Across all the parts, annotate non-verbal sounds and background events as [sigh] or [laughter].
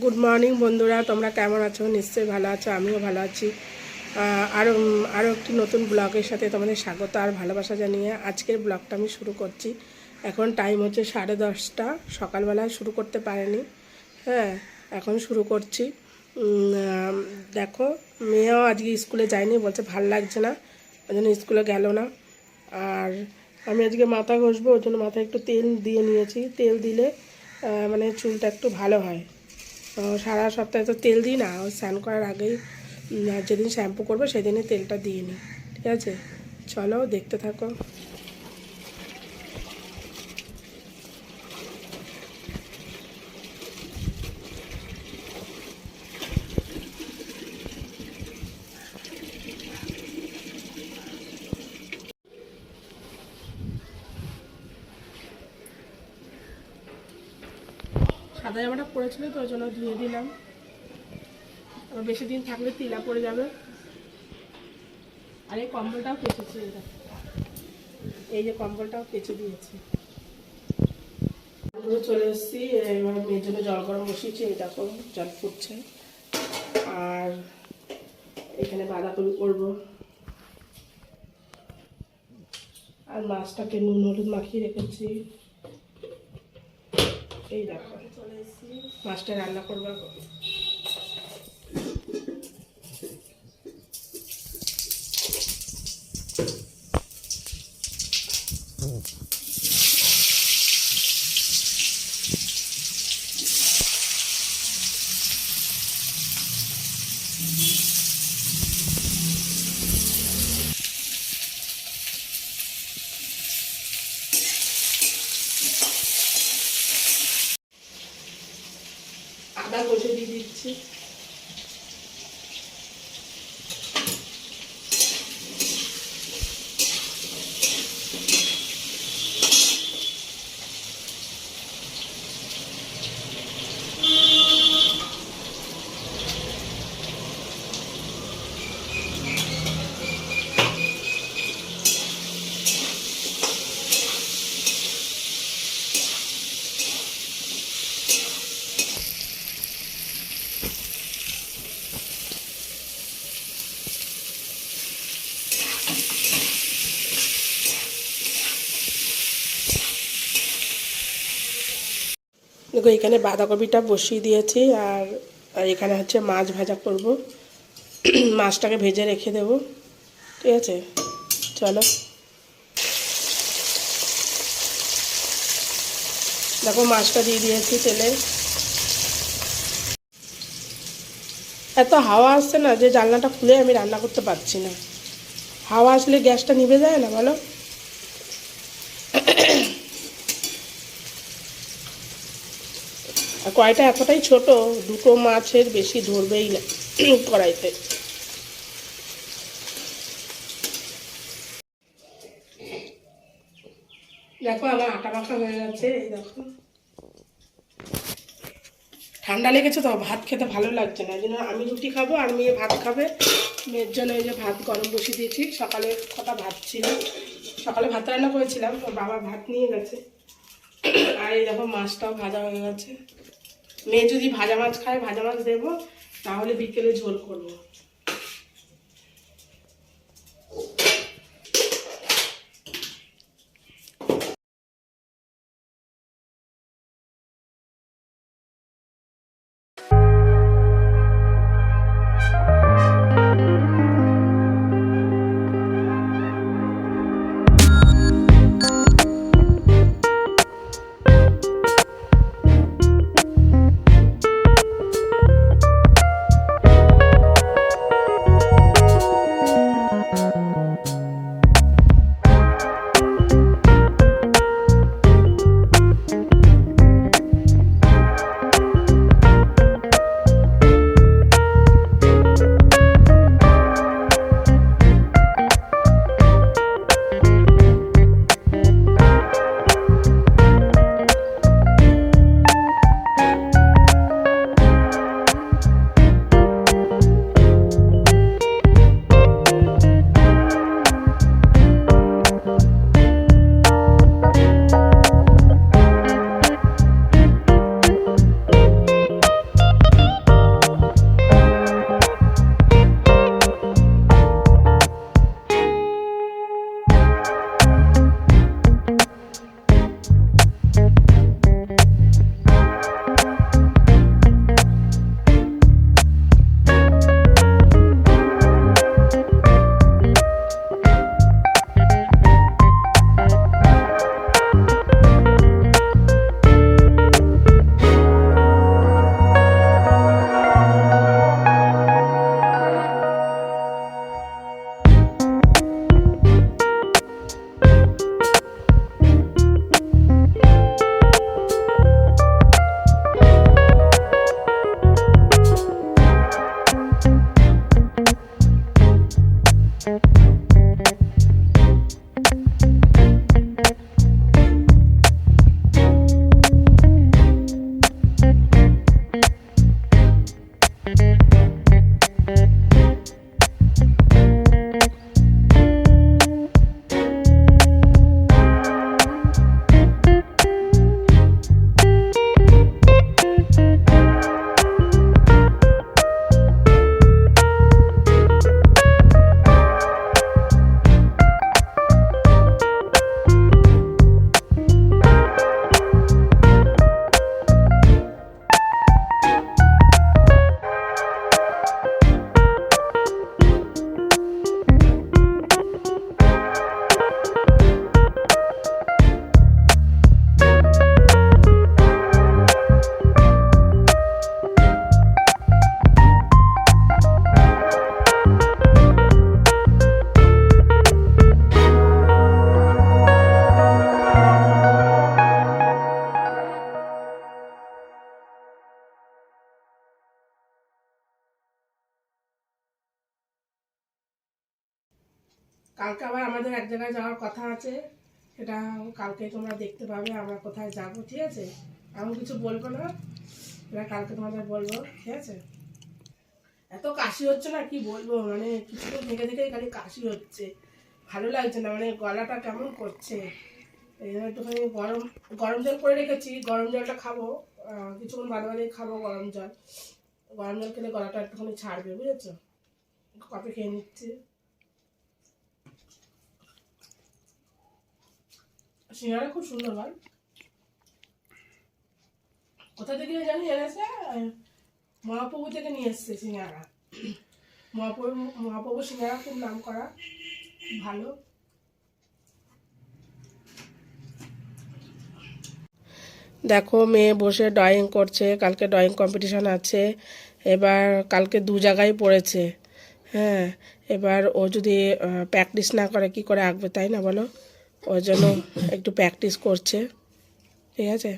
Good morning বন্ধুরা। তোমরা কেমন আছো? নিশ্চয়ই ভালো আছো, আমিও ভালো আছি। আরও আরও একটি নতুন ব্লগের সাথে তোমাদের স্বাগত আর ভালোবাসা জানিয়ে আজকের ব্লগটা আমি শুরু করছি। এখন টাইম হচ্ছে সাড়ে দশটা সকালবেলা শুরু করতে পারেনি। হ্যাঁ এখন শুরু করছি। দেখো, মেয়েও আজকে স্কুলে যায়নি, বলছে ভালো লাগছে না, ওই জন্য স্কুলে গেল না। আর আমি আজকে মাথা ঘষবো, ওই জন্য মাথায় একটু তেল দিয়ে নিয়েছি। তেল দিলে মানে চুলটা একটু ভালো হয়। সারা সপ্তাহে তো তেল দিই না স্নান করার আগেই যেদিন শ্যাম্পু করব সেদিনই তেলটা দিয়ে নিই, ঠিক আছে? চলো, দেখতে থাকো। সাদা জামাটা পরেছিল তো ওই জন্য ধুয়ে দিলাম। আবার বেশি দিন থাকলে তিলা পড়ে যাবে। আর এই কম্বলটাও কেচেছি দেখো। এই যে কম্বলটাও কেচে দিয়েছি। পুরো চলে এসেছি, এবার মেয়ের জন্য জল গরম বসিয়েছি, এই দেখো জল ফুটছে। আর এখানে বাঁধাকপি করব। আর মাছটাকে নুন হলুদ মাখিয়ে রেখেছি। এই দেখো। মাছটা রান্না করব এখন। আদা কষে দিয়ে দিচ্ছি। দেখো এখানে বাঁধাকপিটা বসিয়ে দিয়েছি আর এখানে হচ্ছে মাছ ভাজা করব। [clears throat] মাছটাকে ভেজে রেখে দেব। ঠিক আছে? চলো। দেখো মাছটা দিয়ে দিয়েছি তেলে। এত হাওয়া আসছে না যে জানলাটা খুলে আমি রান্না করতে পারছি না। হাওয়া আসলে গ্যাসটা নিভে যায় না বলো? আর কড়াইটা এতটাই ছোট, দুটো মাছের বেশি ধরবেই না [clears throat] কড়াইতে। দেখো আমার আটা মাখা হয়ে গেছে, এই দেখো। ঠান্ডা লেগেছে তো, ভাত খেতে ভালো লাগছে না, এই জন্য আমি রুটি খাব আর মেয়ে ভাত খাবে। মেয়ের জন্য এই যে ভাত গরম বসিয়ে দিয়েছি, সকালে কটা ভাত ছিল। সকালে ভাত রান্না করেছিলাম বাবা ভাত নিয়ে গেছে। [clears throat] আর এই দেখো মাছটাও ভাজা হয়ে গেছে। মেয়ে যদি ভাজা মাছ খায় ভাজা মাছ দেবো তাহলে বিকেলে ঝোল করব। এক জায়গায় যাওয়ার কথা আছে। সেটা কালকে তোমরা দেখতে পাবে, আমরা কোথায় যাব, ঠিক আছে? এমন কিছু বলব না। এটা কালকে তোমাদের বলব, ঠিক আছে? এত কাশি হচ্ছে না, কি বলব? মানে কিছুক্ষণ দেখে দেখে খালি কাশি হচ্ছে। ভালো লাগছে না মানে গলাটা কেমন করছে? একটুখানি গরম গরম জল করে রেখেছি। গরম জলটা খাব কিছুক্ষণ বাদে বাদে খাব গরম জল। গরম জল খেলে গলাটা একটুখানি ছাড়বে, বুঝেছ? কফি খেয়ে নিচ্ছি। সিঙ্গারা খুব সুন্দর কোথা থেকে জানি এনেছে? মহাপ্রভু থেকে নিয়ে এসছে সিঙ্গারা। মহাপ্রভু মহাপ্রভু সিঙ্গারা খুব নাম করা ভালো। দেখো, মেয়ে বসে ড্রয়িং করছে, কালকে ড্রয়িং কম্পিটিশন আছে, এবার কালকে দু জায়গায় পড়েছে হ্যাঁ। এবার ও যদি প্র্যাকটিস না করে, কি করে আঁকবে, তাই না বলো? ওর জন্য একটু প্র্যাকটিস করছে। ঠিক আছে?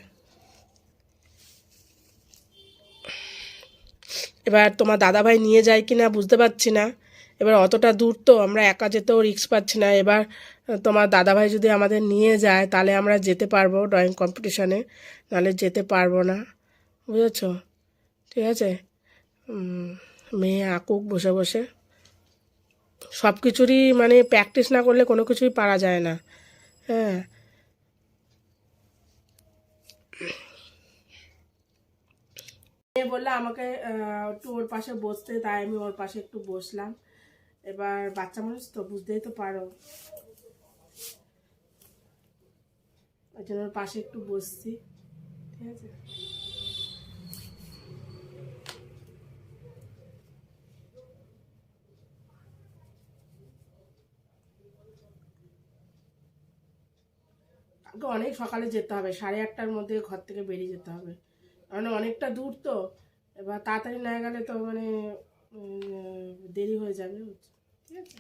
এবার তোমার দাদাভাই নিয়ে যায় কি না বুঝতে পারছি না। এবার অতটা দূর তো আমরা একা যেতেও রিস্ক পাচ্ছি না। এবার তোমার দাদাভাই যদি আমাদের নিয়ে যায়, তাহলে আমরা যেতে পারব ড্রয়িং কম্পিটিশনে নাহলে যেতে পারব না। বুঝেছ? ঠিক আছে? মেয়ে আঁকুক বসে বসে। সব কিছুরই মানে প্র্যাকটিস না করলে কোনো কিছুই পারা যায় না। হ্যাঁ। বললে আমাকে একটু ওর পাশে বসতে, তাই আমি ওর পাশে একটু বসলাম। এবার বাচ্চা মানুষ তো, বুঝতেই তো পারো। ওই জন্য ওর পাশে একটু বসছি, ঠিক আছে? কালকে অনেক সকালে যেতে হবে, সাড়ে আটটার মধ্যে ঘর থেকে বেরিয়ে যেতে হবে। মানে অনেকটা দূর তো, এবার তাড়াতাড়ি না গেলে তো মানে দেরি হয়ে যাবে। ঠিক আছে?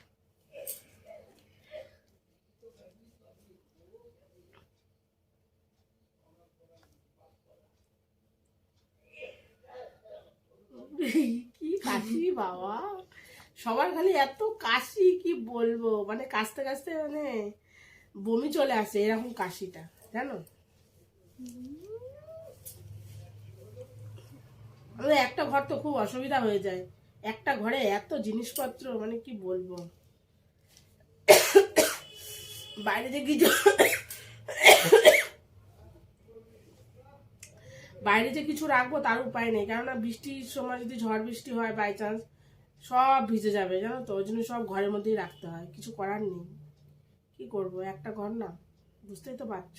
কি কাশি বাবা? সবার খালি এত কাশি, কি বলব? মানে কাশতে কাশতে মানে বমি চলে আসে, এরকম কাশিটা, জানো? একটা ঘর তো খুব অসুবিধা হয়ে যায়। একটা ঘরে এত জিনিসপত্র মানে কি বলব? বাইরে যে কিছু বাইরে যে কিছু রাখব তার উপায় নেই, কেননা বৃষ্টির সময় যদি ঝড় বৃষ্টি হয় বাই চান্স সব ভিজে যাবে, জানো তো? ওই জন্য সব ঘরের মধ্যেই রাখতে হয়, কিছু করার নেই। কি করব? একটা ঘর না, বুঝতেই তো পারছ।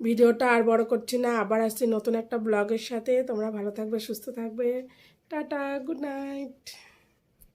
ভিডিওটা আর বড় করছি না, আবার আসছি নতুন একটা ব্লগের সাথে। তোমরা ভালো থাকবে, সুস্থ থাকবে। Tata, good night.